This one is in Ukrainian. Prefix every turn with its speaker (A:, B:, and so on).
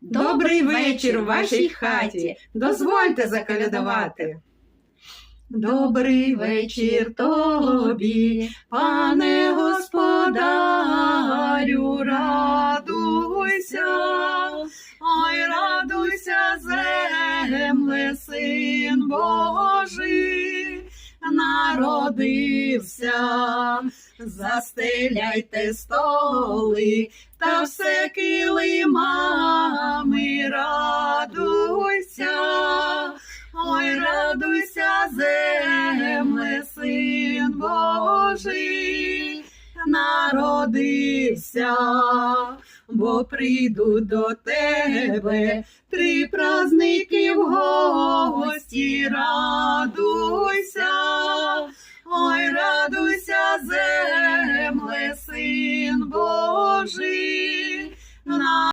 A: Добрий вечір у вашій хаті. Дозвольте заколядувати. Добрий вечір тобі, пане господарю, радуйся, ой, радуйся, земле, син Божий, народився, застеляйте столи та все килимами, Божий, народився, бо прийдуть до тебе. Три праздники в гості, радуйся, ой, радуйся,